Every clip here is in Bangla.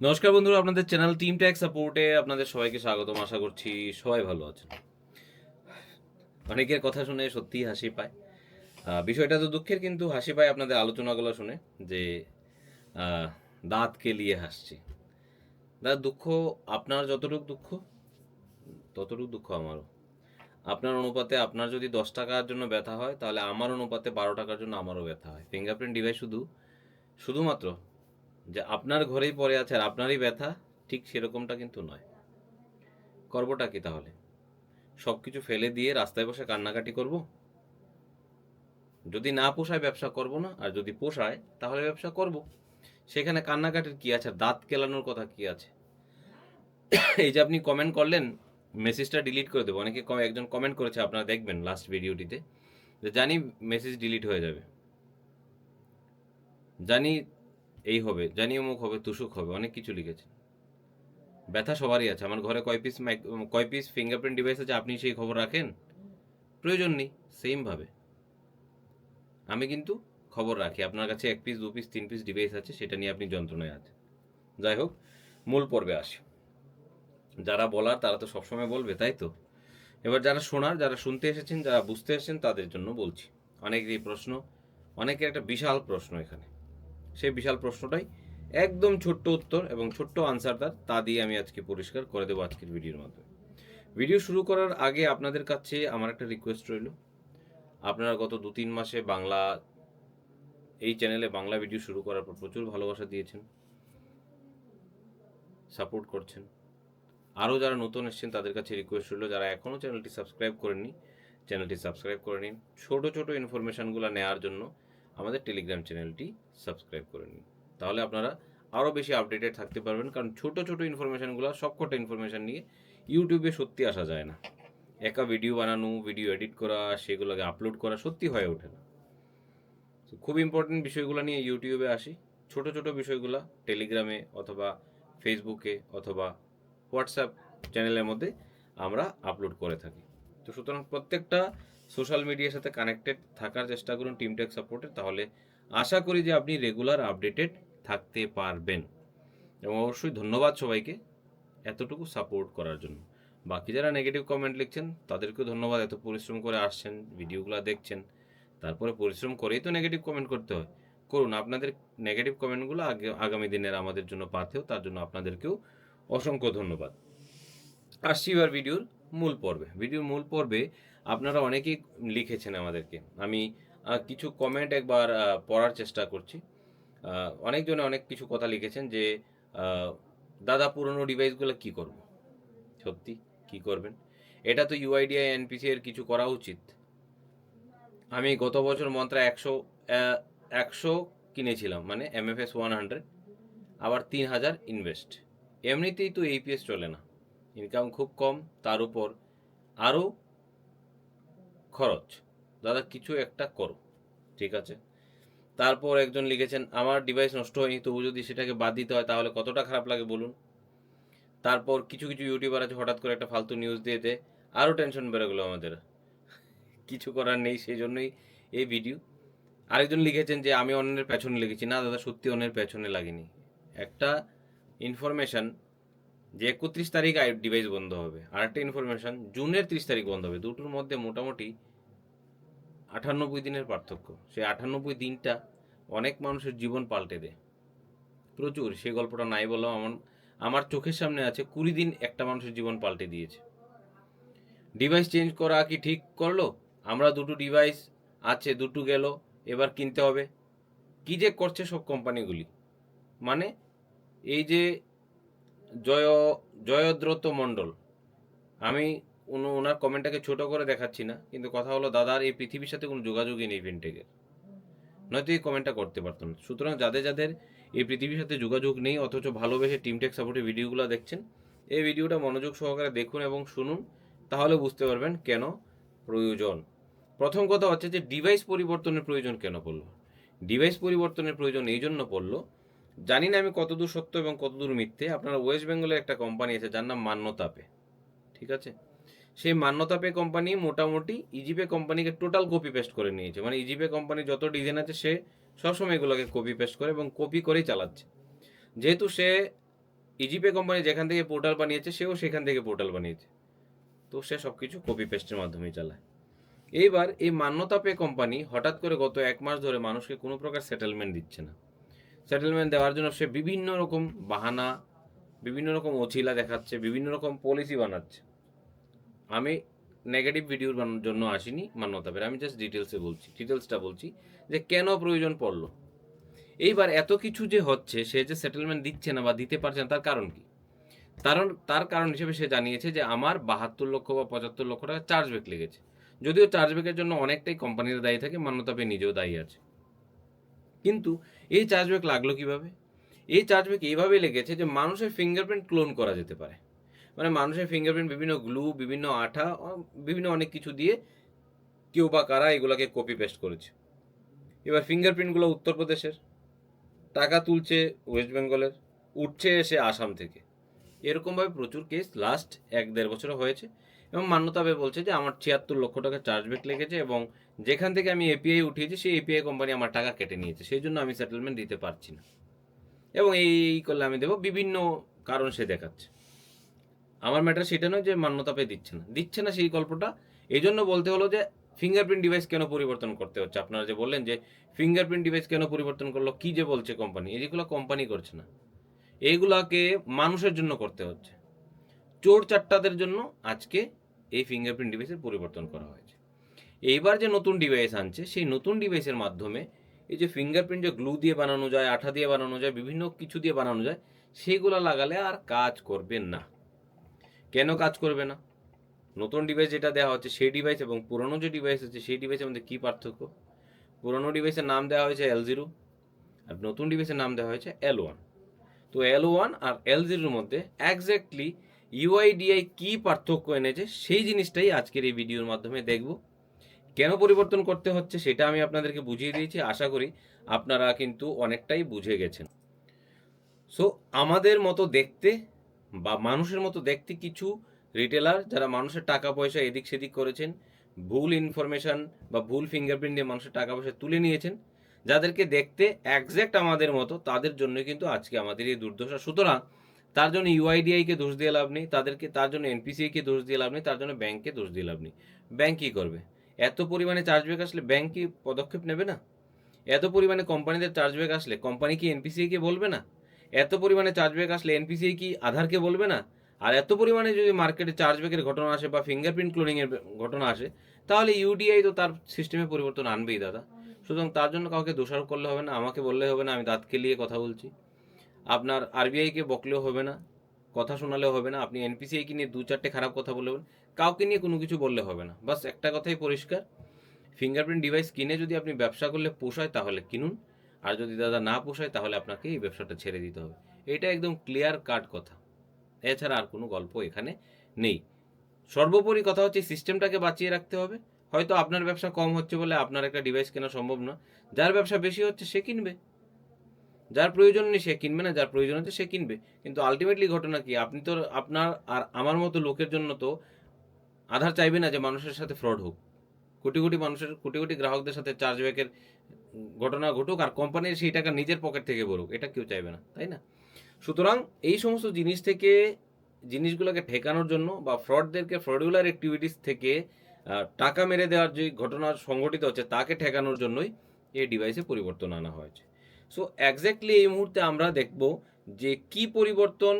নমস্কার বন্ধুরা, আপনাদের চ্যানেল টিম ট্যাক সাপোর্টে আপনাদের সবাইকে স্বাগতম। আশা করছি সবাই ভালো আছেন। অনেকের কথা শুনে সত্যিই হাসি পায়। বিষয়টা তো দুঃখের, কিন্তু হাসি পায় আপনাদের আলোচনাগুলো শুনে যে দাঁতকে দাঁত কেলিয়ে হাসছি। দাদা, দুঃখ আপনার যতটুকু দুঃখ, ততটুকু দুঃখ আমারও। আপনার অনুপাতে আপনার যদি দশ টাকার জন্য ব্যথা হয়, তাহলে আমার অনুপাতে বারো টাকার জন্য আমারও ব্যথা হয়। ফিঙ্গারপ্রিন্ট ডিভাইস শুধু, শুধুমাত্র যে আপনার ঘরেই পড়ে আছে আর আপনারই ব্যথা, ঠিক সেরকমটা কিন্তু নয়। করবোটা কি তাহলে? সব কিছু ফেলে দিয়ে রাস্তায় বসে কান্নাকাটি করব? যদি না পোষায় ব্যবসা করব না, আর যদি পোষায়, তাহলে ব্যবসা করব। সেখানে কান্নাকাটির কি আছে? দাঁত কেলানোর কথা কি আছে? এই যে আপনি কমেন্ট করলেন মেসেজটা ডিলিট করে দেবো। অনেকে একজন কমেন্ট করেছে, আপনারা দেখবেন লাস্ট ভিডিওটিতে যে জানি মেসেজ ডিলিট হয়ে যাবে। জানি এই হবে জানি মুখ হবে তুসুক হবে, অনেক কিছু লিখেছে। ব্যথা সবারই আছে, আমার ঘরে কয় পিস কয় পিস ফিঙ্গারপ্রিন্ট ডিভাইস আছে, আপনি সেই খবর রাখেন? প্রয়োজন নেই সেমভাবে আমি কিন্তু খবর রাখি, আপনার কাছে এক পিস দু পিস তিন পিস ডিভাইস আছে, সেটা নিয়ে আপনি যন্ত্রণায় আছেন। যাই হোক, মূল পর্বে আসি। যারা বলার, তারা তো সবসময় বলবে, তাই তো? এবার যারা শোনার, যারা শুনতে এসেছেন, যারা বুঝতে এসেছেন, তাদের জন্য বলছি। অনেকেরই প্রশ্ন, অনেকের একটা বিশাল প্রশ্ন এখানে। সেই বিশাল প্রশ্নটাই। একদম ছোট্ট উত্তর এবং ছোট্ট আনসার তার তা দিয়ে আমি আজকে পরিষ্কার করে দেবো আজকের ভিডিওর মাধ্যমে ভিডিও শুরু করার আগে আপনাদের কাছে আমার একটা রিকোয়েস্ট রইল। আপনারা গত দু তিন মাসে বাংলা, এই চ্যানেলে বাংলা ভিডিও শুরু করার পর প্রচুর ভালোবাসা দিয়েছেন। সাপোর্ট করছেন। আরও যারা নতুন এসছেন, তাদের কাছে রিকোয়েস্ট রইল, যারা এখনও চ্যানেলটি সাবস্ক্রাইব করেননি চ্যানেলটি সাবস্ক্রাইব করে নিন। ছোটো ছোটো ইনফরমেশনগুলো নেওয়ার জন্য আমাদের টেলিগ্রাম চ্যানেলটি সাবস্ক্রাইব করে নিন। তাহলে আপনারা আরও বেশি আপডেটেড থাকতে পারবেন, কারণ ছোট ছোট ইনফরমেশনগুলো সবকটা ইনফরমেশন নিয়ে ইউটিউবে সত্যি আসা যায় না। একা ভিডিও বানানো ভিডিও এডিট করা, সেগুলোকে আপলোড করা সত্যি হয়ে ওঠে না। তো খুব ইম্পর্টেন্ট বিষয়গুলো নিয়ে ইউটিউবে আসি। ছোট ছোট বিষয়গুলো টেলিগ্রামে অথবা ফেসবুকে অথবা হোয়াটসঅ্যাপ চ্যানেলের মধ্যে আমরা আপলোড করে থাকি। তো সুতরাং প্রত্যেকটা সোশ্যাল মিডিয়ার সাথে কানেক্টেড থাকার চেষ্টা করুন টিমটেক সাপোর্টে তাহলে আশা করি যে আপনি রেগুলার আপডেটেড থাকতে পারবেন। এবং অবশ্যই ধন্যবাদ সবাইকে এতটুকু সাপোর্ট করার জন্য। বাকি যারা নেগেটিভ কমেন্ট লিখছেন, তাদেরকেও ধন্যবাদ এত পরিশ্রম করে আসছেন, ভিডিওগুলো দেখছেন। তারপরে পরিশ্রম করেই তো নেগেটিভ কমেন্ট করতে হয়। করুন, আপনাদের নেগেটিভ কমেন্টগুলো আগে, আগামী দিনের আমাদের জন্য পাথেও তার জন্য আপনাদেরকেও অসংখ্য ধন্যবাদ। আসছি এবার ভিডিওর মূল পর্বে। ভিডিওর মূল পর্বে আপনারা অনেকেই লিখেছেন আমাদেরকে। আমি কিছু কমেন্ট একবার পড়ার চেষ্টা করছি। অনেকজনে অনেক কিছু কথা লিখেছেন যে দাদা পুরনো ডিভাইসগুলো কি করব? সত্যি? কি করবেন? এটা তো ইউআইডিআই এনপিসি এর কিছু করা উচিত। আমি গত বছর মন্ত্রা একশো একশো কিনেছিলাম মানে এমএফএস ওয়ান হান্ড্রেড আবার তিন হাজার ইনভেস্ট এমনিতেই তো এইপিএস চলে না। ইনকাম খুব কম, তার উপর আরও খরচ। দাদা, কিছু একটা করো, ঠিক আছে? তারপর একজন লিখেছেন, আমার ডিভাইস নষ্ট হয়নি, তবু যদি সেটাকে বাদ দিতে হয় তাহলে কতটা খারাপ লাগে বলুন? তারপর কিছু কিছু ইউটিউবার আছে, হঠাৎ করে একটা ফালতু নিউজ দিয়ে দেয় আরও টেনশন বেড়ে গেলো আমাদের। কিছু করার নেই সেই জন্যই এই ভিডিও আরেকজন লিখেছেন যে, আমি অন্যের পেছনে লেগেছি। না, দাদা, সত্যি অন্যের পেছনে লাগিনি। একটা ইনফরমেশন যে, একত্রিশ তারিখ ডিভাইস বন্ধ হবে। আর একটা ইনফরমেশন জুনের ত্রিশ তারিখ বন্ধ হবে। দুটোর মধ্যে মোটামুটি আটানব্বই দিনের পার্থক্য। সেই আটানব্বই দিনটা অনেক মানুষের জীবন পাল্টে দেয়। প্রচুর সেই গল্পটা নাই বললাম আমার আমার চোখের সামনে আছে, কুড়ি দিন একটা মানুষের জীবন পাল্টে দিয়েছে। ডিভাইস চেঞ্জ করা কি ঠিক করল? আমরা দুটো ডিভাইস আছে, দুটো গেল, এবার কিনতে হবে। কি যে করছে সব কোম্পানিগুলি? মানে এই যে জয়, জয়দ্রত মণ্ডল, আমি ওনার কমেন্টটাকে ছোট করে দেখাচ্ছি না, কিন্তু কথা হলো দাদার এই পৃথিবীর সাথে কোনো যোগাযোগই নেই ফিনটেকের নয়তো এই কমেন্টটা করতে পারতো না। সুতরাং যাদের যাদের এই পৃথিবীর সাথে যোগাযোগ নেই, অথচ ভালোবেসে টিমটেক সাপোর্টের ভিডিওগুলো দেখছেন, এই ভিডিওটা মনোযোগ সহকারে দেখুন এবং শুনুন, তাহলে বুঝতে পারবেন কেন প্রয়োজন। প্রথম কথা হচ্ছে যে ডিভাইস পরিবর্তনের প্রয়োজন কেন পড়ল? ডিভাইস পরিবর্তনের প্রয়োজন এই জন্য পড়ল, জানি না আমি কতদূর সত্য এবং কতদূর মিথ্যে, আপনারা ওয়েস্ট বেঙ্গলে একটা কোম্পানি আছে, যার নাম মান্যতাপে। ঠিক আছে? সেই মান্যতা পে কোম্পানি মোটামুটি ইজিপে কোম্পানিকে টোটাল কপি পেস্ট করে নিয়েছে। মানে ইজিপে কোম্পানি যত ডিজাইন আছে, সে সবসময় এগুলোকে কপি পেস্ট করে এবং কপি করেই চালাচ্ছে। যেহেতু সে ইজিপে কোম্পানি যেখান থেকে পোর্টাল বানিয়েছে, সেও সেখান থেকে পোর্টাল বানিয়েছে। তো সে সব কিছু কপি পেস্টের মাধ্যমেই চালায়। এইবার এই মান্যতা পে কোম্পানি হঠাৎ করে গত এক মাস ধরে মানুষকে কোনো প্রকার সেটেলমেন্ট দিচ্ছে না। সেটেলমেন্ট দেওয়ার জন্য সে বিভিন্ন রকম বাহানা, বিভিন্ন রকম অছিলা দেখাচ্ছে, বিভিন্ন রকম পলিসি বানাচ্ছে। আমি নেগেটিভ ভিডিওর জন্য আসিনি, মান্যতা পের আমি জাস্ট ডিটেলসে বলছি ডিটেলসটা বলছি যে কেন প্রয়োজন পড়ল? এইবার এত কিছু যে হচ্ছে, সে যে সেটেলমেন্ট দিচ্ছে না বা দিতে পারছে না, তার কারণ কি? কারণ তার কারণ হিসেবে সে জানিয়েছে যে আমার বাহাত্তর লক্ষ বা পঁচাত্তর লক্ষ টাকা চার্জব্যাক লেগেছে। যদিও চার্জব্যাকের জন্য অনেকটাই কোম্পানির দায়ী থাকে, মান্যতা পে নিজেও দায়ী আছে। কিন্তু এই চার্জব্যাক লাগল কীভাবে? এই চার্জব্যাক এইভাবে লেগেছে যে মানুষের ফিঙ্গারপ্রিন্ট ক্লোন করা যেতে পারে। মানে মানুষের ফিঙ্গারপ্রিন্ট বিভিন্ন গ্লু বিভিন্ন আঠা বিভিন্ন অনেক কিছু দিয়ে কেউ বা কারা এগুলোকে কপি পেস্ট করেছে। এবার ফিঙ্গারপ্রিন্টগুলো উত্তরপ্রদেশের। টাকা তুলছে ওয়েস্ট বেঙ্গলের উঠছে এসে আসাম থেকে। এরকমভাবে প্রচুর কেস লাস্ট এক দেড় বছরে হয়েছে। এবং মান্যতাবে বলছে যে, আমার ছিয়াত্তর লক্ষ টাকা চার্জব্যাক লেগেছে এবং যেখান থেকে আমি এপিআই উঠিয়েছি, সেই এপিআই কোম্পানি আমার টাকা কেটে নিয়েছে। সেই জন্য আমি সেটেলমেন্ট দিতে পারছি না। এবং এই করলে আমি দেবো। বিভিন্ন কারণ সে দেখাচ্ছে। আমার ম্যাটার সেটা নয় যে মান্যতা পেয়ে দিচ্ছে না। দিচ্ছে না সেই গল্পটা। এই জন্য বলতে হলো যে ফিঙ্গারপ্রিন্ট ডিভাইস কেন পরিবর্তন করতে হচ্ছে? আপনারা যে বললেন যে ফিঙ্গারপ্রিন্ট ডিভাইস কেন পরিবর্তন করল, কি যে বলছে কোম্পানি এগুলো কোম্পানি করছে না। এইগুলাকে মানুষের জন্য করতে হচ্ছে। চোর চাট্টাদের জন্য আজকে এই ফিঙ্গারপ্রিন্ট ডিভাইসের পরিবর্তন করা হয়েছে। এইবার যে নতুন ডিভাইস আনছে, সেই নতুন ডিভাইসের মাধ্যমে এই যে ফিঙ্গারপ্রিন্ট যে গ্লু দিয়ে বানানো যায়, আঠা দিয়ে বানানো যায়, বিভিন্ন কিছু দিয়ে বানানো যায়, সেগুলো লাগালে আর কাজ করবে না। কেন কাজ করবে না? নতুন ডিভাইস যেটা দেওয়া হচ্ছে, সেই ডিভাইস এবং পুরনো যে ডিভাইস আছে সেই ডিভাইসের মধ্যে কী পার্থক্য? পুরনো ডিভাইসের নাম দেওয়া হয়েছে এল জিরো আর নতুন ডিভাইসের নাম দেওয়া হয়েছে এল ওয়ান তো এল ওয়ান আর এল জিরোর মধ্যে একজ্যাক্টলি ইউআইডিআই কী পার্থক্য এনেছে, সেই জিনিসটাই আজকের এই ভিডিওর মাধ্যমে দেখব। কেন পরিবর্তন করতে হচ্ছে, সেটা আমি আপনাদেরকে বুঝিয়ে দিয়েছি, আশা করি আপনারা কিন্তু অনেকটাই বুঝে গেছেন। সো আমাদের মতো দেখতে বা মানুষের মতো দেখতে কিছু রিটেলার যারা মানুষের টাকা পয়সা এদিক সেদিক করেছেন, ভুল ইনফরমেশন বা ভুল ফিঙ্গারপ্রিন্ট দিয়ে মানুষের টাকা পয়সা তুলে নিয়েছেন, যাদেরকে দেখতে একজ্যাক্ট আমাদের মতো, তাদের জন্য কিন্তু আজকে আমাদের এই দুর্দশা। সুতরাং তার জন্য ইউআইডিআইকে দোষ দিয়ে লাভ নেই, তাদেরকে, তার জন্য এনপিসিআইকে দোষ দিয়ে লাভ নেই, তার জন্য ব্যাংককে দোষ দিয়ে লাভ নেই। ব্যাংক কী করবে? এত পরিমাণে চার্জব্যাক আসলে ব্যাংক কি পদক্ষেপ নেবে না? এত পরিমাণে কোম্পানিদের চার্জব্যাক আসলে কোম্পানি কি এনপিসিআইকে বলবে না? এত পরিমাণে চার্জব্যাক আসলে এনপিসিআই কি আধারকে বলবে না? আর এত পরিমাণে যদি মার্কেটে চার্জব্যাকের ঘটনা আসে বা ফিঙ্গারপ্রিন্ট ক্লোনিংয়ের ঘটনা আসে, তাহলে ইউডিআই তো তার সিস্টেমে পরিবর্তন আনবেই দাদা। সুতরাং তার জন্য কাউকে দোষারোপ করলে হবে না, আমাকে বললে হবে না, আমি দাঁত খেলিয়ে কথা বলছি। আপনার আরবিআইকে বকলেও হবে না, কথা শোনালেও হবে না, আপনি এনপিসিআইকে নিয়ে দু চারটে খারাপ কথা বলবেন কাউকে নিয়ে কোনো কিছু বললে হবে না। বাস একটা কথাই পরিষ্কার ফিঙ্গারপ্রিন্ট ডিভাইস কিনে যদি আপনি ব্যবসা করলে পোষায় তাহলে কিনুন আর যদি দাদা না পোষায়, তাহলে আপনাকে এই ব্যবসাটা ছেড়ে দিতে হবে। এটা একদম ক্লিয়ার কাট কথা। এছাড়া আর কোনো গল্প এখানে নেই। সর্বোপরি কথা হচ্ছে সিস্টেমটাকে বাঁচিয়ে রাখতে হবে। হয়তো আপনার ব্যবসা কম হচ্ছে বলে আপনার একটা ডিভাইস কেনা সম্ভব না। যার ব্যবসা বেশি হচ্ছে, সে কিনবে। যার প্রয়োজন নেই, সে কিনবে না। যার প্রয়োজন হচ্ছে সে কিনবে। কিন্তু আলটিমেটলি ঘটনা কি? আপনি তো আপনার আর আমার মতো লোকের জন্য তো আধার চাইবে না যে মানুষের সাথে ফ্রড হোক। কোটি কোটি মানুষের, কোটি কোটি গ্রাহকদের সাথে চার্জব্যাকের ঘটনা ঘটুক আর কোম্পানির সেই টাকা নিজের পকেট থেকে বলুক এটা কেউ চাইবে না, তাই না? সুতরাং এই সমস্ত জিনিস থেকে, জিনিসগুলোকে ঠেকানোর জন্য বা ফ্রডদেরকে ফ্রডুলার অ্যাক্টিভিটিস থেকে টাকা মেরে দেওয়ার যে ঘটনা সংঘটিত হচ্ছে তাকে ঠেকানোর জন্যই এই ডিভাইসে পরিবর্তন আনা হয়েছে। সো একজ্যাক্টলি এই মুহূর্তে আমরা দেখব যে কি পরিবর্তন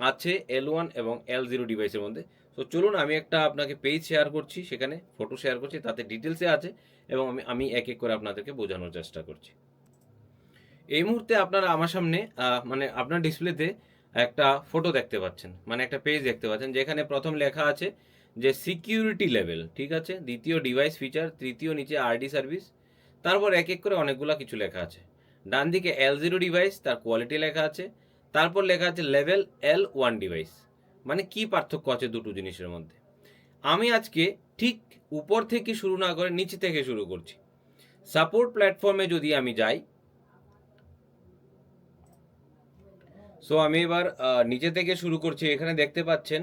আছে এল ওয়ান এবং এল জিরো ডিভাইসের মধ্যে। তো চলুন আমি একটা আপনাকে পেজ শেয়ার করছি, সেখানে ফটো শেয়ার করছি, তাতে ডিটেলসে আছে এবং আমি আমি এক এক করে আপনাদেরকে বোঝানোর চেষ্টা করছি। এই মুহূর্তে আপনারা আমার সামনে মানে আপনার ডিসপ্লেতে একটা ফটো দেখতে পাচ্ছেন মানে একটা পেজ দেখতে পাচ্ছেন, যেখানে প্রথম লেখা আছে যে সিকিউরিটি লেভেল ঠিক আছে? দ্বিতীয় ডিভাইস ফিচার তৃতীয় নিচে আরডি সার্ভিস তারপর এক এক করে অনেকগুলো কিছু লেখা আছে। ডান দিকে এল জিরো ডিভাইস তার কোয়ালিটি লেখা আছে, তারপর লেখা আছে লেভেল এল ওয়ান ডিভাইস মানে কি পার্থক্য আছে দুটো জিনিসের মধ্যে? আমি আজকে ঠিক উপর থেকে শুরু না করে নিচে থেকে শুরু করছি। সাপোর্ট প্ল্যাটফর্মে যদি আমি যাই সো আমি এবার নিচে থেকে শুরু করছি। এখানে দেখতে পাচ্ছেন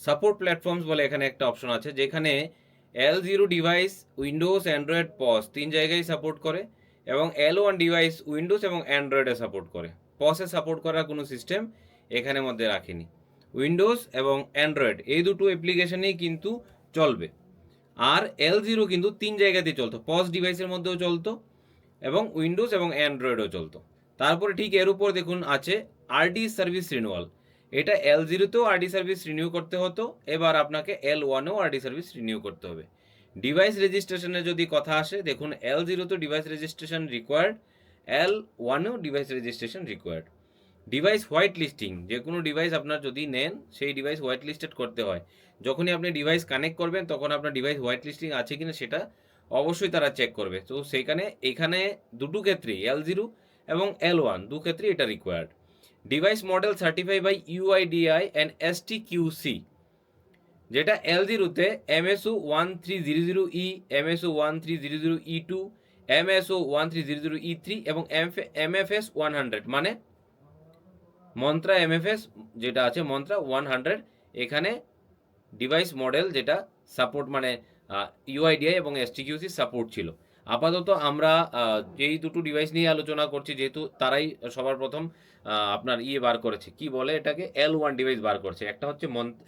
সাপোর্ট প্ল্যাটফর্মস বলে এখানে একটা অপশন আছে, যেখানে L zero device Windows Android POS তিন জায়গায় সাপোর্ট করে এবং এল ওয়ান ডিভাইস উইন্ডোজ এবং অ্যান্ড্রয়েডে সাপোর্ট করে। পসে সাপোর্ট করার কোনো সিস্টেম এখানের মধ্যে রাখিনি। উইন্ডোজ এবং অ্যান্ড্রয়েড এই দুটো অ্যাপ্লিকেশনেই কিন্তু চলবে। আর এল জিরো কিন্তু তিন জায়গাতেই চলতো। পজ ডিভাইসের মধ্যেও চলতো এবং উইন্ডোজ এবং অ্যান্ড্রয়েডও চলতো। তারপরে ঠিক এর উপর দেখুন আছে আরডি সার্ভিস রিনিউয়াল এটা এল জিরোতেও আরডি সার্ভিস রিনিউ করতে হতো। এবার আপনাকে এল ওয়ানেও আরডি সার্ভিস রিনিউ করতে হবে। ডিভাইস রেজিস্ট্রেশনের যদি কথা আসে, দেখুন এল জিরোতেও device registration required L ওয়ানেও device registration required device white listing যে কোনো ডিভাইস আপনার যদি নেন, সেই ডিভাইস হোয়াইট লিস্টেড করতে হয়। যখনই আপনি ডিভাইস কানেক্ট করবেন, তখন আপনার ডিভাইস হোয়াইট লিস্টিং আছে কিনা সেটা অবশ্যই তারা চেক করবে। তো সেইখানে, এখানে দুটো ক্ষেত্রেই এল জিরো এবং এল ওয়ান দু ক্ষেত্রেই এটা required device model certify by UIDAI and S T QC যেটা এল জিরোতে MSO one three zero zero E MSO one three zero zero E two MSO one three zero zero E three এবং এমএফএস ওয়ান হান্ড্রেড মানে মন্ত্রা এমএফএস যেটা আছে মন্ত্রা ওয়ান হান্ড্রেড এখানে ডিভাইস মডেল যেটা সাপোর্ট মানে ইউআইডিআই এবং এসটিকিউসি সাপোর্ট ছিল। আপাতত আমরা যেই দুটো ডিভাইস নিয়ে আলোচনা করছি, যেহেতু তারাই সবার প্রথম আপনার ইয়ে বার করেছে। কি বলে এটাকে? এল ওয়ান ডিভাইস বার করছে। একটা হচ্ছে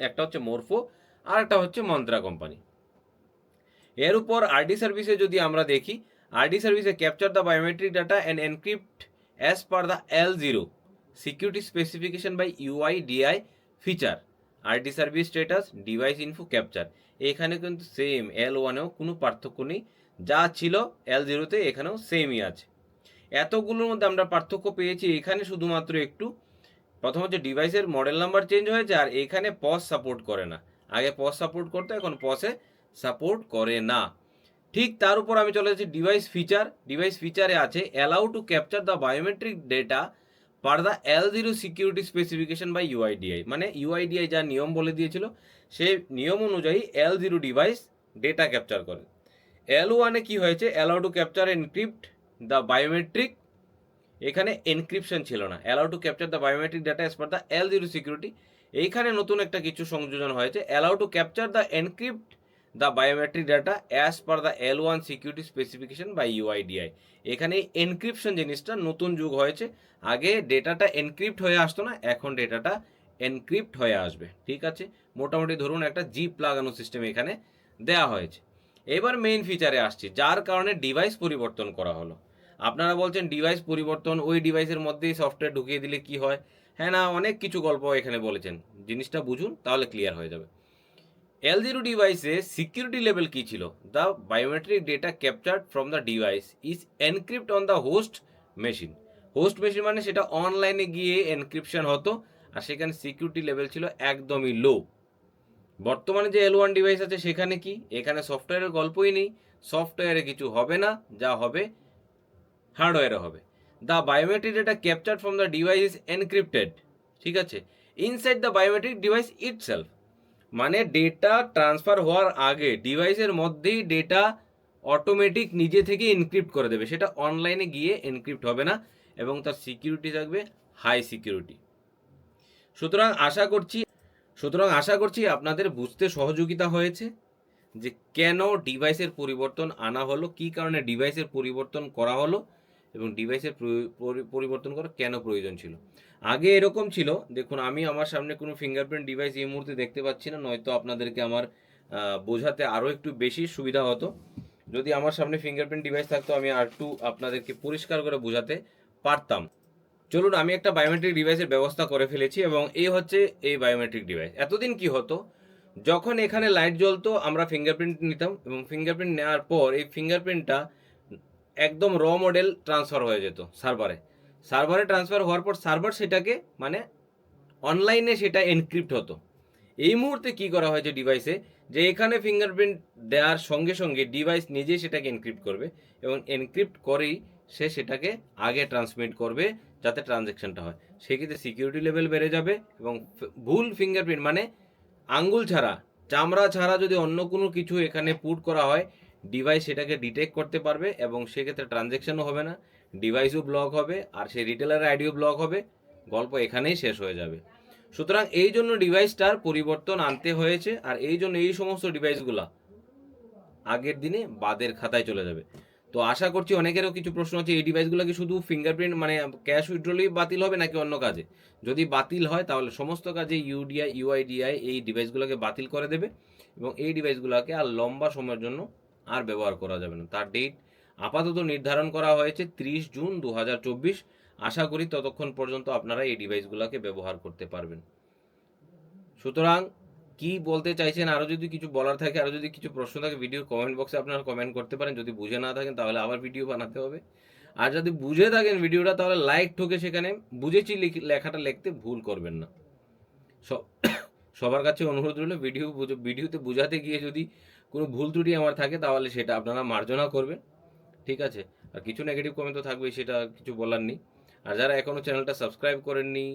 একটা হচ্ছে মোরফো আর একটা হচ্ছে মন্ত্রা কোম্পানি এর উপর আরডি সার্ভিসে যদি আমরা দেখি আরডি সার্ভিসে capture the biometric data and encrypt as per the L zero security specification by UI DI feature, RD service status, device info capture. এখানে কিন্তু সেম এল ওয়ানেও কোনো পার্থক্য নেই। যা ছিল এল জিরোতে এখানেও সেমই আছে। এতগুলোর মধ্যে আমরা পার্থক্য পেয়েছি। এখানে শুধুমাত্র একটু। প্রথম হচ্ছে ডিভাইসের মডেল নাম্বার চেঞ্জ হয়েছে আর এখানে পস সাপোর্ট করে না। আগে পস সাপোর্ট করতো, এখন পসে সাপোর্ট করে না। ঠিক তার উপর আমি চলে যাচ্ছি ডিভাইস ফিচার। ডিভাইস ফিচারে আছে allow to capture the biometric data per the L zero security specification by UIDAI মানে ইউআইডিআই যা নিয়ম বলে দিয়েছিল সেই নিয়ম অনুযায়ী L zero device data capture করে। এল ওয়ানে কী হয়েছে? Allow to capture encrypt the biometric এখানে এনক্রিপশন ছিল না। Allow to capture the biometric data as per the L zero security এইখানে নতুন একটা কিছু সংযোজন হয়েছে। Allow to capture the encrypt the biometric data as per the L one security specification by UIDAI এখানে এনক্রিপশন জিনিসটা নতুন যুগ হয়েছে। আগে ডেটাটা এনক্রিপ্ট হয়ে আসতো না, এখন ডেটাটা এনক্রিপ্ট হয়ে আসবে। ঠিক আছে? মোটামুটি ধরুন একটা জিপ লাগানো সিস্টেম এখানে দেয়া হয়েছে। এবার মেইন ফিচারে আসছি, যার কারণে ডিভাইস পরিবর্তন করা হলো। আপনারা বলছেন ডিভাইস পরিবর্তন, ওই ডিভাইসের মধ্যেই সফটওয়্যার ঢুকিয়ে দিলে কি হয়? হ্যাঁ না, অনেক কিছু গল্প এখানে বলেছেন। জিনিসটা বুঝুন, তাহলে ক্লিয়ার হয়ে যাবে। এল জিরো ডিভাইসে সিকিউরিটি লেভেল কি ছিল? The biometric data captured from the device is encrypt on the host machine host machine মানে সেটা অনলাইনে গিয়ে এনক্রিপশন হতো, আর সেখানে সিকিউরিটি লেভেল ছিল একদমই লো বর্তমানে যে এল ওয়ান ডিভাইস আছে সেখানে কি? এখানে সফটওয়্যারের গল্পই নেই। সফটওয়্যারে কিছু হবে না, যা হবে হার্ডওয়্যারে হবে। The biometric data capture from the device is encrypted ঠিক আছে? Inside the biometric device itself মানে ডেটা ট্রান্সফার হওয়ার আগে ডিভাইসের মধ্যেই ডেটা অটোমেটিক নিজে থেকে এনক্রিপ্ট করে দেবে। সেটা অনলাইনে গিয়ে এনক্রিপ্ট হবে না এবং তার সিকিউরিটি থাকবে হাই সিকিউরিটি সুতরাং আশা করছি, সুতরাং আশা করছি আপনাদের বুঝতে সহযোগিতা হয়েছে যে কেন ডিভাইসের পরিবর্তন আনা হলো, কী কারণে ডিভাইসের পরিবর্তন করা হলো এবং ডিভাইসের পরিবর্তন করা কেন প্রয়োজন ছিল। আগে এরকম ছিল, দেখুন আমি আমার সামনে কোনো ফিঙ্গারপ্রিন্ট ডিভাইস এই মুহূর্তে দেখতে পাচ্ছি না, নয়তো আপনাদেরকে আমার বোঝাতে আরও একটু বেশি সুবিধা হতো। যদি আমার সামনে ফিঙ্গারপ্রিন্ট ডিভাইস থাকতো, আমি আর একটু আপনাদেরকে পরিষ্কার করে বোঝাতে পারতাম। চলুন, আমি একটা বায়োমেট্রিক ডিভাইসের ব্যবস্থা করে ফেলেছি এবং এই হচ্ছে এই বায়োমেট্রিক ডিভাইস এতদিন কি হতো? যখন এখানে লাইট জ্বলতো, আমরা ফিঙ্গারপ্রিন্ট নিতাম এবং ফিঙ্গারপ্রিন্ট নেওয়ার পর এই ফিঙ্গারপ্রিন্টটা একদম র মডেল ট্রান্সফার হয়ে যেত সার্ভারে সার্ভারে ট্রান্সফার হওয়ার পর সার্ভার সেটাকে মানে অনলাইনে সেটা এনক্রিপ্ট হতো। এই মুহূর্তে কি করা হয়েছে ডিভাইসে যে এখানে ফিঙ্গারপ্রিন্ট দেওয়ার সঙ্গে সঙ্গে ডিভাইস নিজেই সেটাকে এনক্রিপ্ট করবে এবং এনক্রিপ্ট করেই সে সেটাকে আগে ট্রান্সমিট করবে যাতে ট্রানজ্যাকশনটা হয়। সেক্ষেত্রে সিকিউরিটি লেভেল বেড়ে যাবে এবং ভুল ফিঙ্গারপ্রিন্ট মানে আঙ্গুল ছাড়া, চামড়া ছাড়া যদি অন্য কোনো কিছু এখানে পুট করা হয় ডিভাইস সেটাকে ডিটেক্ট করতে পারবে এবং সেক্ষেত্রে ট্রানজ্যাকশনও হবে না। ডিভাইসও ব্লক হবে আর সেই রিটেলার আইডিও ব্লক হবে, গল্প এখানেই শেষ হয়ে যাবে। সুতরাং এই জন্য ডিভাইসটার পরিবর্তন আনতে হয়েছে আর এই জন্য এই সমস্ত ডিভাইসগুলা আগের দিনে বাদের খাতায় চলে যাবে। তো আশা করছি অনেকেরও কিছু প্রশ্ন আছে, এই ডিভাইসগুলো কি শুধু ফিঙ্গারপ্রিন্ট মানে ক্যাশ উইথড্রলই বাতিল হবে নাকি অন্য কাজে? যদি বাতিল হয় তাহলে সমস্ত কাজে ইউডিআই ইউআইডিআই এই ডিভাইসগুলোকে বাতিল করে দেবে এবং এই ডিভাইসগুলোকে আর লম্বা সময়ের জন্য আর ব্যবহার করা যাবে না। তার ডেট আপাতত নির্ধারণ করা হয়েছে ত্রিশ জুন দু হাজার চব্বিশ। আশা করি ততক্ষণ পর্যন্ত আপনারা এই ডিভাইসগুলোকে ব্যবহার করতে পারবেন। সুতরাং কি বলতে চাইছেন, আরও যদি কিছু বলার থাকে, আরও যদি কিছু প্রশ্ন থাকে ভিডিওর কমেন্ট বক্সে আপনারা কমেন্ট করতে পারেন। যদি বুঝে না থাকেন, তাহলে আবার ভিডিও বানাতে হবে। আর যদি বুঝে থাকেন ভিডিওটা, তাহলে লাইক ঠোকে সেখানে। বুঝেছি লেখাটা লিখতে ভুল করবেন না। সবার কাছে অনুরোধ রইল, ভিডিও ভিডিওতে বোঝাতে গিয়ে যদি কোনো ভুল ত্রুটি আমার থাকে, তাহলে সেটা আপনারা মার্জনা করবেন। ঠিক আছে। আর কিছু নেগেটিভ কমেন্ট তো থাকবেই, সেটা কিছু বলার নেই। আর যারা এখনও চ্যানেলটা সাবস্ক্রাইব করেননি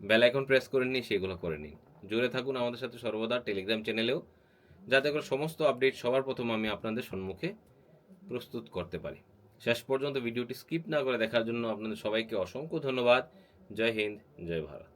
বেল আইকন প্রেস করেননি, সেগুলো করে নিন। জুড়ে থাকুন আমাদের সাথে সর্বদা টেলিগ্রাম চ্যানেলেও যাতে করে সমস্ত আপডেট সবার প্রথম আমি আপনাদের সম্মুখে প্রস্তুত করতে পারি। শেষ পর্যন্ত ভিডিওটি স্কিপ না করে দেখার জন্য আপনাদের সবাইকে অসংখ্য ধন্যবাদ। জয় হিন্দ, জয় ভারত।